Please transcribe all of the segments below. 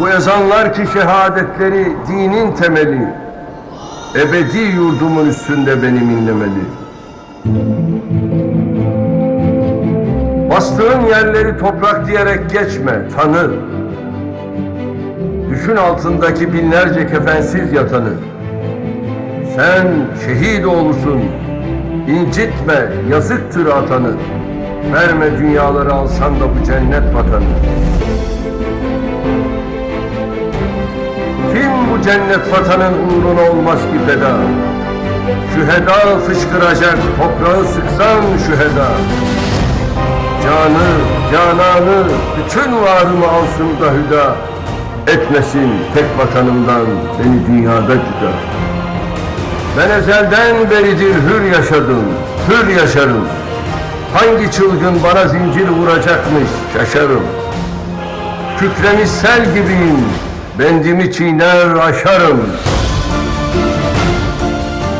Bu ezanlar ki şehadetleri dinin temeli, ebedi yurdumun üstünde benim inlemeli. Bastığın yerleri toprak diyerek geçme, tanı. Düşün altındaki binlerce kefensiz yatanı. Sen şehit oğlusun, incitme, yazıktır atanı. Verme dünyaları alsan da bu cennet vatanı. Cennet vatanın uğruna olmaz ki feda? Şüheda fışkıracak, toprağı sıksan şüheda. Canı, cananı, bütün varımı alsın da hüda. Etmesin tek vatanımdan beni dünyada cüda. Ben ezelden beridir hür yaşadım, hür yaşarım. Hangi çılgın bana zincir vuracakmış şaşarım. Kükremiş sel gibiyim, bendimi çiğner aşarım.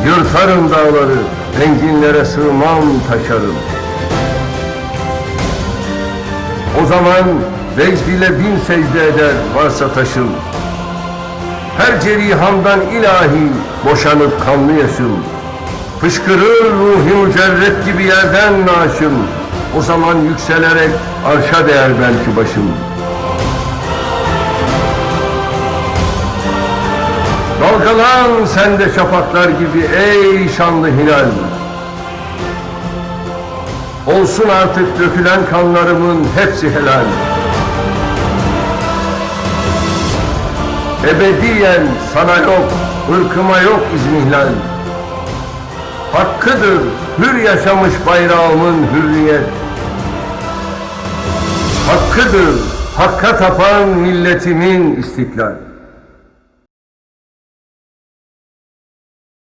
Yırtarım dağları, enginlere sığmam taşarım. O zaman vecd ile bin secde eder varsa taşım. Her cerihamdan ilahi boşanıp kanlı yaşım. Fışkırır ruhi mücerret gibi yerden naşım. O zaman yükselerek arşa değer belki başım. Dalgalan sen de şafaklar gibi ey şanlı hilal. Olsun artık dökülen kanlarımın hepsi helal. Ebediyen sana yok, ırkıma yok izmihlal. Hakkıdır hür yaşamış bayrağımın hürriyet. Hakkıdır hakka tapan milletimin istiklal.